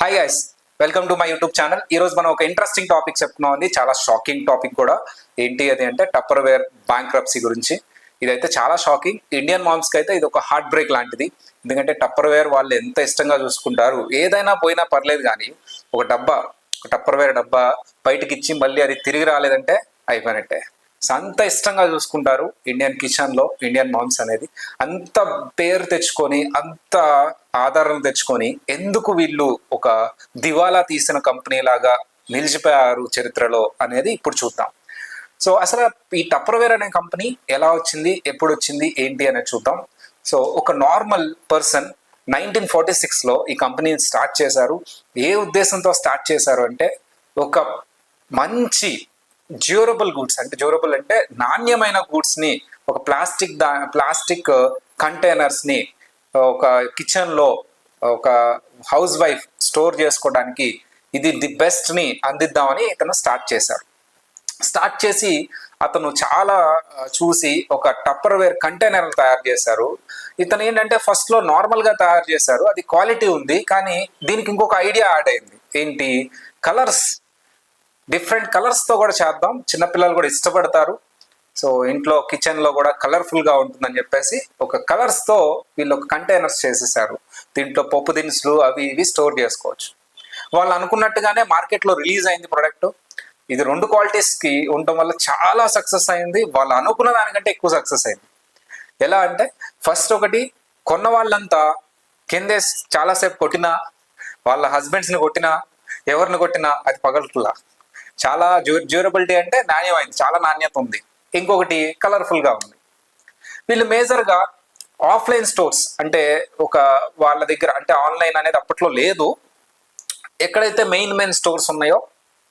Hi guys welcome to my YouTube channel ఈ రోజు మనం ఒక ఇంట్రెస్టింగ్ టాపిక్ చెప్తున్నాం అండి. చాలా షాకింగ్ టాపిక్ కూడా. ఏంటి అది అంటే టప్పర్ వేర్ బ్యాంక్రప్సీ గురించి. ఇదైతే చాలా షాకింగ్ ఇండియన్ మామ్స్కి అయితే ఇది ఒక హార్ట్ బ్రేక్ లాంటిది. ఎందుకంటే టప్పర్ వేర్ వాళ్ళు ఎంత ఇష్టంగా చూసుకుంటారు. ఏదైనా పోయినా పర్లేదు కానీ ఒక డబ్బా ఒక టప్పర్ వేర్ డబ్బా బయటకి ఇచ్చి మళ్ళీ అది తిరిగి రాలేదంటే అయిపోయినట్టే. అంత ఇష్టంగా చూసుకుంటారు ఇండియన్ కిచెన్లో ఇండియన్ మామ్స్ అనేది. అంత పేరు తెచ్చుకొని అంత ఆదరణ తెచ్చుకొని ఎందుకు వీళ్ళు ఒక దివాలా తీసిన కంపెనీ లాగా నిలిచిపోయారు చరిత్రలో అనేది ఇప్పుడు చూద్దాం. సో అసలు ఈ టప్పర్వేర్ అనే కంపెనీ ఎలా వచ్చింది ఎప్పుడు వచ్చింది ఏంటి అనేది చూద్దాం. సో ఒక నార్మల్ పర్సన్ నైన్టీన్ ఫార్టీ సిక్స్లో ఈ కంపెనీని స్టార్ట్ చేశారు. ఏ ఉద్దేశంతో స్టార్ట్ చేశారు అంటే ఒక మంచి డ్యూరబుల్ గూడ్స్ అంటే డ్యూరబుల్ అంటే నాణ్యమైన గూడ్స్ని ఒక ప్లాస్టిక్ దా ప్లాస్టిక్ కంటైనర్స్ని uh, uh, ఒక కిచెన్లో uh, ఒక హౌస్ వైఫ్ స్టోర్ చేసుకోవడానికి ఇది ది బెస్ట్ని అందిద్దామని ఇతను స్టార్ట్ చేశారు స్టార్ట్ చేసి అతను చాలా చూసి ఒక టప్పర్ వేర్ కంటైనర్ తయారు చేశారు. ఇతను ఏంటంటే ఫస్ట్లో నార్మల్గా తయారు చేశారు. అది క్వాలిటీ ఉంది కానీ దీనికి ఇంకొక ఐడియా యాడ్ అయింది. ఏంటి? కలర్స్ డిఫరెంట్ కలర్స్తో కూడా చేద్దాం. చిన్నపిల్లలు కూడా ఇష్టపడతారు. సో ఇంట్లో కిచెన్లో కూడా కలర్ఫుల్గా ఉంటుందని చెప్పేసి ఒక కలర్స్తో వీళ్ళు ఒక కంటైనర్స్ చేసేసారు. దీంట్లో పప్పు దినుసులు అవి ఇవి స్టోర్ చేసుకోవచ్చు. వాళ్ళు అనుకున్నట్టుగానే మార్కెట్లో రిలీజ్ అయింది ప్రొడక్ట్ ఇది రెండు క్వాలిటీస్కి ఉండటం వల్ల చాలా సక్సెస్ అయింది. వాళ్ళు అనుకున్న దానికంటే ఎక్కువ సక్సెస్ అయింది. ఎలా అంటే ఫస్ట్ ఒకటి కొన్న వాళ్ళంతా కిందే చాలాసేపు కొట్టినా వాళ్ళ హస్బెండ్స్ని కొట్టినా ఎవరిని కొట్టినా అది పగలట్లా. చాలా డ్యూరబిలిటీ అంటే నాణ్యమైంది చాలా నాణ్యత ఉంది. ఇంకొకటి కలర్ఫుల్గా ఉంది. వీళ్ళు మేజర్గా ఆఫ్లైన్ స్టోర్స్ అంటే ఒక వాళ్ళ దగ్గర అంటే ఆన్లైన్ అనేది అప్పట్లో లేదు. ఎక్కడైతే మెయిన్ మెయిన్ స్టోర్స్ ఉన్నాయో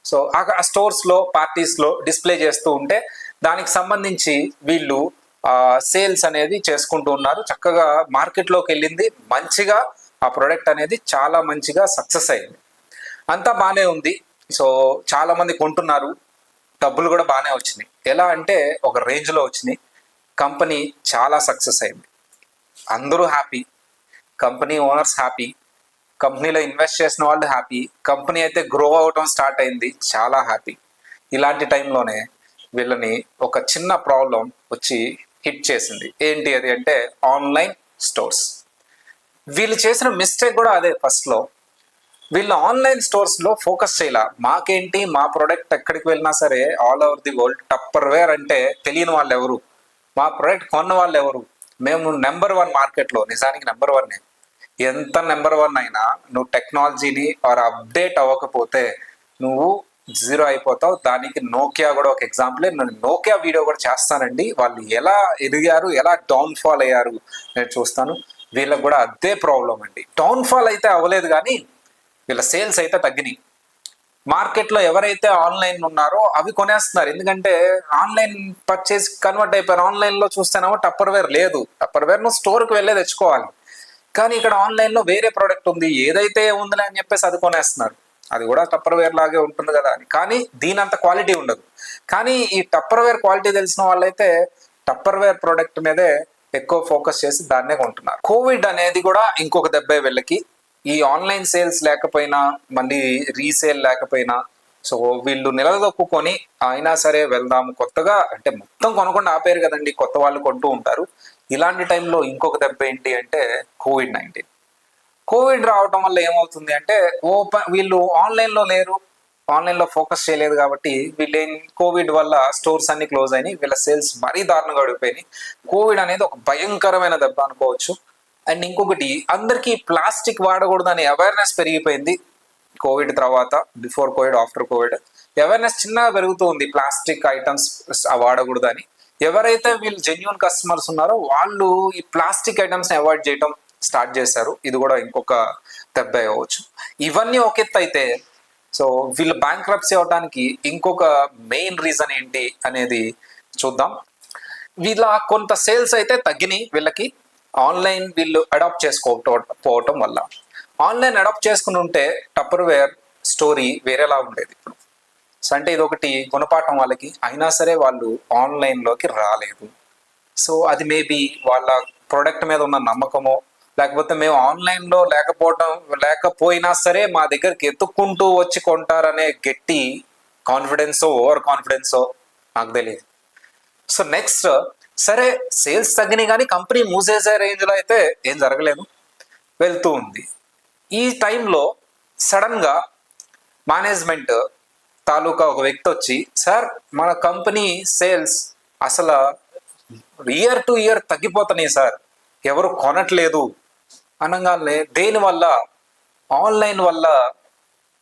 సో ఆ స్టోర్స్లో పార్టీస్లో డిస్ప్లే చేస్తూ ఉంటే దానికి సంబంధించి వీళ్ళు సేల్స్ అనేది చేసుకుంటూ ఉన్నారు. చక్కగా మార్కెట్లోకి వెళ్ళింది. మంచిగా ఆ ప్రోడక్ట్ అనేది చాలా మంచిగా సక్సెస్ అయింది. అంతా బాగానే ఉంది. సో చాలా మంది కొంటున్నారు. డబ్బులు కూడా బాగానే వచ్చినాయి. ఎలా అంటే ఒక రేంజ్లో వచ్చినాయి. కంపెనీ చాలా సక్సెస్ అయింది. అందరూ హ్యాపీ. Company owners happy. కంపెనీలో ఇన్వెస్ట్ చేసిన వాళ్ళు హ్యాపీ. కంపెనీ అయితే గ్రో అవటం స్టార్ట్ అయింది. చాలా హ్యాపీ. ఇలాంటి టైంలోనే వీళ్ళని ఒక చిన్న ప్రాబ్లం వచ్చి హిట్ చేసింది. ఏంటి అది అంటే ఆన్లైన్ స్టోర్స్. వీళ్ళు చేసిన మిస్టేక్ కూడా అదే ఫస్ట్లో వీళ్ళు ఆన్లైన్ స్టోర్స్లో ఫోకస్ చేయాల. మాకేంటి మా ప్రోడక్ట్ ఎక్కడికి వెళ్ళినా సరే all over the world Tupperware అంటే తెలియని వాళ్ళు ఎవరు మా ప్రోడక్ట్ కొన్న వాళ్ళు ఎవరు మేము నెంబర్ వన్ మార్కెట్లో నిజానికి నెంబర్ వన్ ఎంత నెంబర్ వన్ అయినా నువ్వు టెక్నాలజీని ఆర్ అప్డేట్ అవ్వకపోతే నువ్వు జీరో అయిపోతావు. దానికి నోకియా కూడా ఒక ఎగ్జాంపుల్. నేను నోకియా వీడియో కూడా చేస్తానండి. వాళ్ళు ఎలా ఎదిగారు ఎలా డౌన్ ఫాల్ అయ్యారు నేను చూస్తాను. వీళ్ళకి కూడా అదే ప్రాబ్లం అండి. డౌన్ ఫాల్ అయితే అవ్వలేదు కానీ వీళ్ళ సేల్స్ అయితే తగ్గినాయి. మార్కెట్లో ఎవరైతే ఆన్లైన్ ఉన్నారో అవి కొనేస్తున్నారు. ఎందుకంటే ఆన్లైన్ పర్చేస్ కన్వర్ట్ అయిపోయారు. ఆన్లైన్లో చూస్తేనేమో టప్పర్ వేర్ లేదు. టప్పర్ వేర్ నువ్వు స్టోర్కి వెళ్ళే తెచ్చుకోవాలి. కానీ ఇక్కడ ఆన్లైన్లో వేరే ప్రోడక్ట్ ఉంది. ఏదైతే ఉందిలే అని చెప్పేసి అది కొనేస్తున్నారు. అది కూడా టప్పర్ వేర్ లాగే ఉంటుంది కదా అని. కానీ దీని అంత క్వాలిటీ ఉండదు. కానీ ఈ టప్పర్ వేర్ క్వాలిటీ తెలిసిన వాళ్ళైతే టప్పర్ వేర్ ప్రోడక్ట్ మీదే ఎక్కువ ఫోకస్ చేసి దాన్నే కొంటున్నారు. కోవిడ్ అనేది కూడా ఇంకొక దెబ్బ వీళ్ళకి. ఈ ఆన్లైన్ సేల్స్ లేకపోయినా మళ్ళీ రీసేల్ లేకపోయినా సో వీళ్ళు నిలదొక్కుని అయినా సరే వెళ్దాము. కొత్తగా అంటే మొత్తం కొనకుండా ఆపేరు కదండి కొత్త వాళ్ళు కొంటూ ఉంటారు. ఇలాంటి టైంలో ఇంకొక దెబ్బ ఏంటి అంటే కోవిడ్ నైన్టీన్. కోవిడ్ రావటం వల్ల ఏమవుతుంది అంటే ఓపెన్ వీళ్ళు ఆన్లైన్లో లేరు ఆన్లైన్లో ఫోకస్ చేయలేదు కాబట్టి వీళ్ళు కోవిడ్ వల్ల స్టోర్స్ అన్ని క్లోజ్ అయినాయి వీళ్ళ సేల్స్ మరీ దారుణంగా పడిపోయినాయి. కోవిడ్ అనేది ఒక భయంకరమైన దెబ్బ అనుకోవచ్చు. అండ్ ఇంకొకటి అందరికీ ప్లాస్టిక్ వాడకూడదని అవేర్నెస్ పెరిగిపోయింది కోవిడ్ తర్వాత before covid after covid. Awareness చిన్నగా పెరుగుతుంది ప్లాస్టిక్ ఐటమ్స్ వాడకూడదని. ఎవరైతే వీళ్ళు జెన్యున్ కస్టమర్స్ ఉన్నారో వాళ్ళు ఈ ప్లాస్టిక్ ఐటమ్స్ అవాయిడ్ చేయడం స్టార్ట్ చేశారు. ఇది కూడా ఇంకొక దెబ్బ అవ్వచ్చు ఇవన్నీ ఒక ఎత్తు అయితే సో వీళ్ళు బ్యాంక్ రప్సీ అవడానికి ఇంకొక మెయిన్ రీజన్ ఏంటి అనేది చూద్దాం. వీళ్ళ కొంత సేల్స్ అయితే తగ్గినాయి వీళ్ళకి. ఆన్లైన్ వీళ్ళు అడాప్ట్ చేసుకోకపోవటం వల్ల. ఆన్లైన్ అడాప్ట్ చేసుకుని ఉంటే టప్పర్ వేర్ స్టోరీ వేరేలా ఉండేది ఇప్పుడు. సో అంటే ఇది ఒకటి గుణపాఠం వాళ్ళకి. అయినా సరే వాళ్ళు ఆన్లైన్లోకి రాలేదు. సో అది మేబీ వాళ్ళ ప్రోడక్ట్ మీద ఉన్న నమ్మకమో లేకపోతే మేము ఆన్లైన్లో లేకపోవటం లేకపోవడం లేకపోయినా సరే మా దగ్గరికి ఎత్తుక్కుంటూ వచ్చి కొంటారనే గట్టి కాన్ఫిడెన్సో ఓవర్ కాన్ఫిడెన్సో నాకు తెలియదు సో నెక్స్ట్ సరే సేల్స్ తగ్గినాయి కానీ కంపెనీ మూసేసే రేంజ్లో అయితే ఏం జరగలేదు. వెళ్తూ ఉంది. ఈ టైంలో సడన్గా మేనేజ్మెంట్ తాలూకా ఒక వ్యక్తి వచ్చి సార్ మన కంపెనీ సేల్స్ అసలు ఇయర్ టు ఇయర్ తగ్గిపోతున్నాయి సార్ ఎవరు కొనట్లేదు. అనగానే దేనివల్ల ఆన్లైన్ వల్ల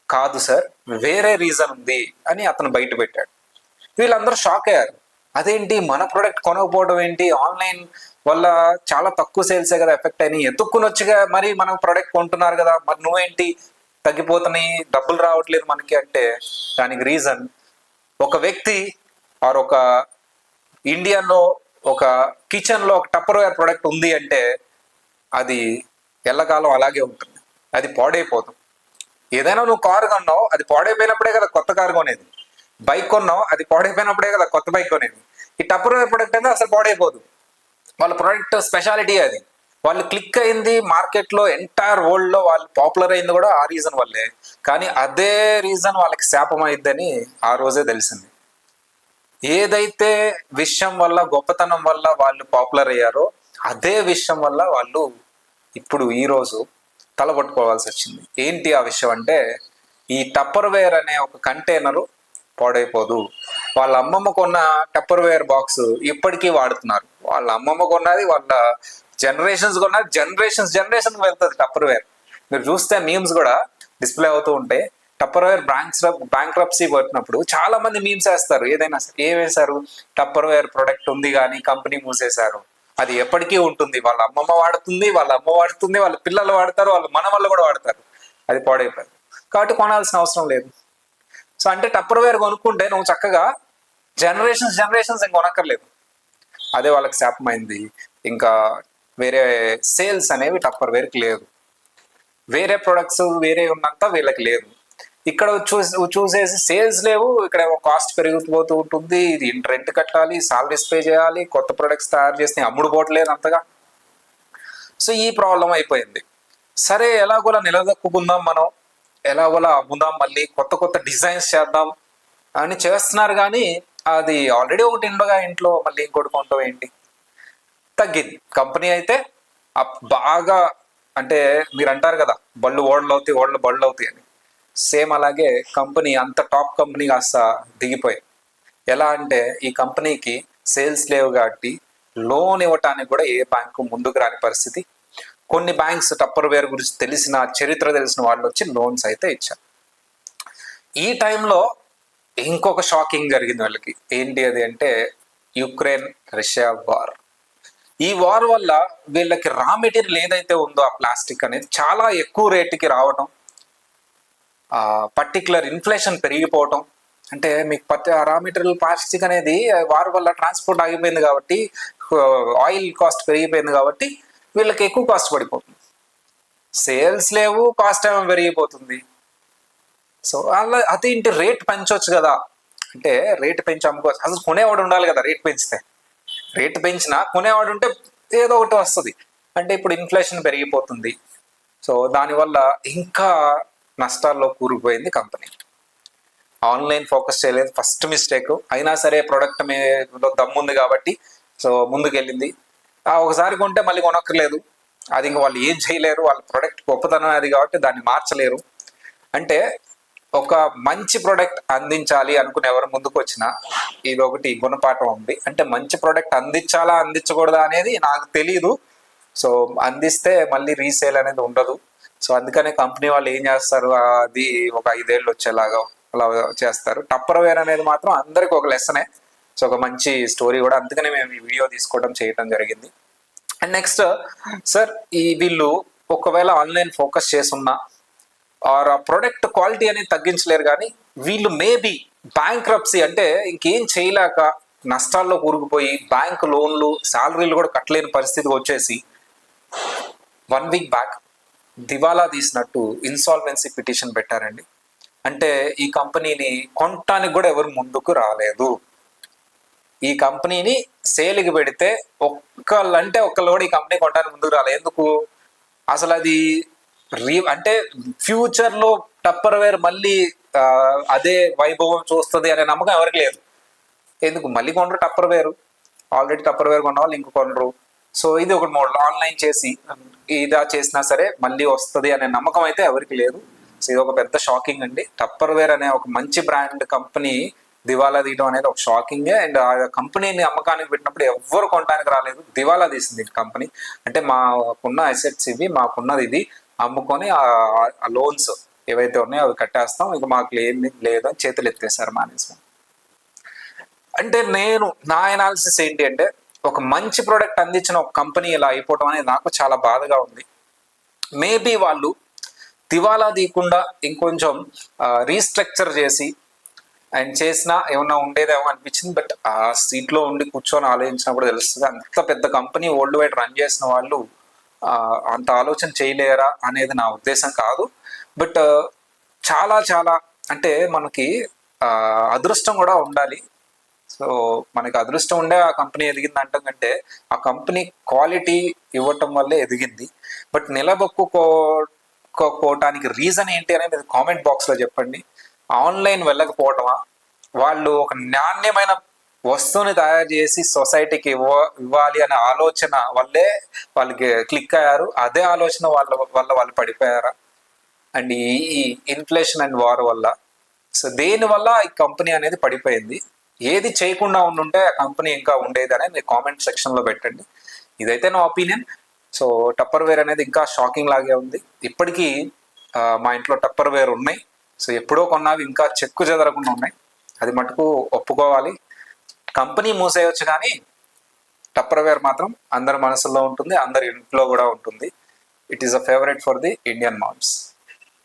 కాదు సార్ వేరే రీజన్ ఉంది అని అతను బయట పెట్టాడు. వీళ్ళందరూ షాక్ అయ్యారు. అదేంటి? మన ప్రోడక్ట్ కొనకపోవడం ఏంటి? ఆన్లైన్ వల్ల చాలా తక్కువ సేల్సే కదా ఎఫెక్ట్ అయినాయి. ఎత్తుక్కుని వచ్చిగా మరి మనం ప్రోడక్ట్ కొంటున్నారు కదా. మరి నువ్వేంటి? తగ్గిపోతున్నాయి. డబ్బులు రావట్లేదు మనకి అంటే దానికి రీజన్ ఒక వ్యక్తి ఆర్ ఒక ఇండియాలో ఒక కిచెన్లో ఒక టప్పర్ వేర్ ప్రోడక్ట్ ఉంది అంటే అది ఎల్లకాలం అలాగే ఉంటుంది. అది పాడైపోతుంది. ఏదైనా నువ్వు కారు కొన్నావు అది పాడైపోయినప్పుడే కదా కొత్త కారు కొనేది. బైక్ కొన్నావు అది పాడైపోయినప్పుడే కదా కొత్త బైక్ కొనేది. ఈ టప్పర్ వేర్ ప్రోడక్ట్ అయితే అసలు పాడైపోదు వాళ్ళ ప్రోడక్ట్ స్పెషాలిటీ అది. వాళ్ళు క్లిక్ అయింది మార్కెట్లో ఎంటైర్ వరల్డ్లో వాళ్ళు పాపులర్ అయింది కూడా ఆ రీజన్ వల్లే. కానీ అదే రీజన్ వాళ్ళకి శాపం అయిద్దని ఆ రోజే తెలిసింది. ఏదైతే విషయం వల్ల గొప్పతనం వల్ల వాళ్ళు పాపులర్ అయ్యారో అదే విషయం వల్ల వాళ్ళు ఇప్పుడు ఈ రోజు తలపట్టుకోవాల్సి వచ్చింది. ఏంటి ఆ విషయం అంటే ఈ టప్పర్ వేర్ అనే ఒక కంటైనర్ పాడైపోదు. వాళ్ళ అమ్మమ్మ కొన్న టప్పర్ వేర్ బాక్స్ ఇప్పటికీ వాడుతున్నారు. వాళ్ళ అమ్మమ్మ కొన్నది వాళ్ళ జనరేషన్స్ కొన్నది జనరేషన్స్ జనరేషన్ వెళ్తుంది టప్పర్ వేర్ మీరు చూస్తే మీమ్స్ కూడా డిస్ప్లే అవుతూ ఉంటాయి టప్పర్ వేర్ బ్యాంక్స్ బ్యాంక్ రప్సీ పట్టినప్పుడు చాలా మంది మీమ్స్ వేస్తారు. ఏదైనా సరే ఏం వేశారు? టప్పర్ వేర్ ప్రొడక్ట్ ఉంది కానీ కంపెనీ మూసేశారు. అది ఎప్పటికీ ఉంటుంది. వాళ్ళ అమ్మమ్మ వాడుతుంది వాళ్ళ అమ్మ వాడుతుంది వాళ్ళ పిల్లలు వాడతారు వాళ్ళ మన వాళ్ళు కూడా వాడతారు. అది పాడైపోయారు కాబట్టి కొనాల్సిన అవసరం లేదు. సో అంటే టప్పర్ వేర్ కొనుక్కుంటే నువ్వు చక్కగా జనరేషన్స్ జనరేషన్స్ ఇంక కొనక్కర్లేదు. అదే వాళ్ళకి శాపమైంది. ఇంకా వేరే సేల్స్ అనేవి టప్పర్ వేర్కి లేదు. వేరే ప్రొడక్ట్స్ వేరే ఉన్నంత వీళ్ళకి లేదు. ఇక్కడ చూసి చూసేసి సేల్స్ లేవు. ఇక్కడ కాస్ట్ పెరిగిపోతూ ఉంటుంది. ఇది రెంట్ కట్టాలి సాలరీస్ పే చేయాలి కొత్త ప్రొడక్ట్స్ తయారు చేసి అమ్ముడు పోవట్లేదు అంతగా. సో ఈ ప్రాబ్లం అయిపోయింది. సరే ఎలాగోలా నిలదొక్కుందాం మనం. ఎలాగోలా అమ్ముదాం మళ్ళీ కొత్త కొత్త డిజైన్స్ చేద్దాం అని చేస్తున్నారు కానీ అది ఆల్రెడీ ఒకటి ఉండగా ఇంట్లో మళ్ళీ ఇంకోటి కొంటాం ఏంటి తగ్గింది. కంపెనీ అయితే బాగా అంటే మీరు అంటారు కదా బళ్ళు ఓడలు అవుతాయి ఓడలు బళ్ళు అవుతాయి అని. సేమ్ అలాగే కంపెనీ అంత టాప్ కంపెనీ కాస్త దిగిపోయాయి. ఎలా అంటే ఈ కంపెనీకి సేల్స్ లేవు కాబట్టి లోన్ ఇవ్వటానికి కూడా ఏ బ్యాంకు ముందుకు రాని పరిస్థితి కొన్ని బ్యాంక్స్ టప్పర్ వేర్ గురించి తెలిసిన చరిత్ర తెలిసిన వాళ్ళు వచ్చి లోన్స్ అయితే ఇచ్చారు. ఈ టైంలో ఇంకొక షాకింగ్ జరిగింది వాళ్ళకి. ఏంటి అది అంటే యుక్రెయిన్ రష్యా వార్. ఈ వార్ వల్ల వీళ్ళకి రా మెటీరియల్ ఏదైతే ఉందో ఆ ప్లాస్టిక్ అనేది చాలా ఎక్కువ రేటుకి రావటం పర్టికులర్ ఇన్ఫ్లేషన్ పెరిగిపోవటం అంటే మీకు పత్తి రా మెటీరియల్ ప్లాస్టిక్ అనేది వార్ వల్ల ట్రాన్స్పోర్ట్ ఆగిపోయింది కాబట్టి ఆయిల్ కాస్ట్ పెరిగిపోయింది కాబట్టి వీళ్ళకి ఎక్కువ కాస్ట్ పడిపోతుంది. సేల్స్ లేవు కాస్ట్ ఏమో పెరిగిపోతుంది. సో అలా అదేంటి రేట్ పెంచవచ్చు కదా. అంటే రేట్ పెంచి అమ్ముకోవచ్చు. అసలు కొనేవాడు ఉండాలి కదా రేట్ పెంచితే. రేట్ పెంచినా కొనేవాడు ఉంటే ఏదో ఒకటి వస్తుంది. అంటే ఇప్పుడు ఇన్ఫ్లేషన్ పెరిగిపోతుంది. సో దానివల్ల ఇంకా నష్టాల్లో కూరుకుపోయింది కంపెనీ ఆన్లైన్ ఫోకస్ చేయలేదు. ఫస్ట్ మిస్టేక్ అయినా సరే ప్రోడక్ట్ మీద దమ్ముంది కాబట్టి సో ముందుకెళ్ళింది. ఆ ఒకసారి కొంటే మళ్ళీ కొనక్కర్లేదు. అది ఇంకా వాళ్ళు ఏం చేయలేరు. వాళ్ళ ప్రోడక్ట్ గొప్పతనం అది కాబట్టి దాన్ని మార్చలేరు. అంటే ఒక మంచి ప్రోడక్ట్ అందించాలి అనుకుని ఎవరు ముందుకు వచ్చినా ఇది ఒకటి గుణపాఠం ఉంది. అంటే మంచి ప్రోడక్ట్ అందించాలా అందించకూడదా అనేది నాకు తెలియదు సో అందిస్తే మళ్ళీ రీసేల్ అనేది ఉండదు. సో అందుకనే కంపెనీ వాళ్ళు ఏం చేస్తారు? అది ఒక ఐదేళ్ళు వచ్చేలాగా అలా చేస్తారు. టప్పర్ వేర్ అనేది మాత్రం అందరికి ఒక లెసనే. సో ఒక మంచి స్టోరీ కూడా. అందుకనే మేము ఈ వీడియో తీసుకోవడం చేయడం జరిగింది. అండ్ నెక్స్ట్ సార్ ఈ వీళ్ళు ఒకవేళ ఆన్లైన్ ఫోకస్ చేసున్నా ఆర్ ఆ ప్రొడక్ట్ క్వాలిటీ అనేది తగ్గించలేరు కానీ వీళ్ళు మేబీ బ్యాంక్ రప్సీ అంటే ఇంకేం చేయలేక నష్టాల్లో కూరుకుపోయి బ్యాంక్ లోన్లు శాలరీలు కూడా కట్టలేని పరిస్థితికి వచ్చేసి వన్ వీక్ బ్యాక్ దివాలా తీసినట్టు ఇన్సాల్వెన్సీ పిటిషన్ పెట్టారండి. అంటే ఈ కంపెనీని కొనటానికి కూడా ఎవరు ముందుకు రాలేదు. ఈ కంపెనీని సేల్కి పెడితే ఒక్కళ్ళంటే ఒక్కళ్ళు కూడా ఈ కంపెనీ కొనడానికి ముందుకు రాలేదు ఎందుకు? అసలు అది రీ అంటే ఫ్యూచర్లో టప్పర్ వేర్ మళ్ళీ అదే వైభవం చూస్తుంది అనే నమ్మకం ఎవరికి లేదు. ఎందుకు? మళ్ళీ కొనరు టప్పర్ వేరు ఆల్రెడీ టప్పర్ వేర్ కొన్న వాళ్ళు ఇంక కొనరు. సో ఇది ఒకటి మోడల్. ఆన్లైన్ చేసి ఇదా చేసినా సరే మళ్ళీ వస్తుంది అనే నమ్మకం అయితే ఎవరికి లేదు. సో ఇది ఒక పెద్ద షాకింగ్ అండి. టప్పర్ వేర్ అనే ఒక మంచి బ్రాండ్ కంపెనీ దివాలా తీయడం అనేది ఒక షాకింగ్ అండ్ ఆ కంపెనీని అమ్మకానికి పెట్టినప్పుడు ఎవ్వరు కొనడానికి రాలేదు. దివాలా తీసింది కంపెనీ. అంటే మాకున్న అసెట్స్ ఇవి మాకున్నది ఇది. అమ్ముకొని ఆ లోన్స్ ఏవైతే ఉన్నాయో అవి కట్టేస్తాం. ఇక మాకు ఏమి లేదు అని చేతులు ఎత్తేసారు మేనేజ్మెంట్ అంటే నేను నా ఎనాలిసిస్ ఏంటి అంటే ఒక మంచి ప్రోడక్ట్ అందించిన ఒక కంపెనీ ఇలా అయిపోవడం అనేది నాకు చాలా బాధగా ఉంది. మేబీ వాళ్ళు దివాలా తీయకుండా ఇంకొంచెం రీస్ట్రక్చర్ చేసి అండ్ చేసినా ఏమన్నా ఉండేదేమో అనిపించింది బట్ ఆ సీట్లో ఉండి కూర్చొని ఆలోచించినప్పుడు తెలుస్తుంది. అంత పెద్ద కంపెనీ వరల్డ్ వైడ్ రన్ చేసిన వాళ్ళు అంత ఆలోచన చేయలేరా అనేది నా ఉద్దేశం కాదు. బట్ చాలా చాలా అంటే మనకి అదృష్టం కూడా ఉండాలి. సో మనకి అదృష్టం ఉండే ఆ కంపెనీ ఎదిగింది అంటాం కంటే ఆ కంపెనీ క్వాలిటీ ఇవ్వటం వల్లే ఎదిగింది. బట్ నిలబొక్కుకోవటానికి రీజన్ ఏంటి అనేది కామెంట్ బాక్స్లో చెప్పండి. ఆన్లైన్ వెళ్ళకపోవటమా? వాళ్ళు ఒక నాణ్యమైన వస్తువుని తయారు చేసి సొసైటీకి ఇవ్వ ఇవ్వాలి అనే ఆలోచన వల్లే వాళ్ళకి క్లిక్ అయ్యారు. అదే ఆలోచన వాళ్ళ వల్ల వాళ్ళు పడిపోయారా? అండ్ ఈ ఇన్ఫ్లేషన్ అండ్ వార్ వల్ల. సో దేని వల్ల ఈ కంపెనీ అనేది పడిపోయింది? ఏది చేయకుండా ఉండుంటే ఆ కంపెనీ ఇంకా ఉండేది అనేది మీరు కామెంట్ సెక్షన్లో పెట్టండి. ఇదైతే నా ఒపీనియన్. సో టప్పర్ వేర్ అనేది ఇంకా షాకింగ్ లాగే ఉంది. ఇప్పటికీ మా ఇంట్లో టప్పర్ వేర్ ఉన్నాయి. సో ఎప్పుడో కొన్నావి ఇంకా చెక్కు చెదరకుండా ఉన్నాయి. అది మటుకు ఒప్పుకోవాలి. కంపెనీ మూసేయొచ్చు కానీ టప్పర్వేర్ మాత్రం అందరి మనసులో ఉంటుంది అందరి ఇంట్లో కూడా ఉంటుంది. It is a favourite for the Indian moms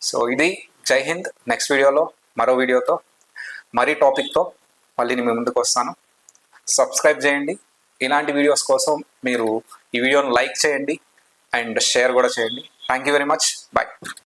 so ఇది జై హింద్. నెక్స్ట్ వీడియోలో మరో వీడియోతో మరీ టాపిక్తో మళ్ళీ నేను ముందుకు వస్తాను. సబ్స్క్రైబ్ చేయండి. ఇలాంటి వీడియోస్ కోసం మీరు ఈ వీడియోను లైక్ చేయండి. అండ్ షేర్ కూడా చేయండి. Thank you very much bye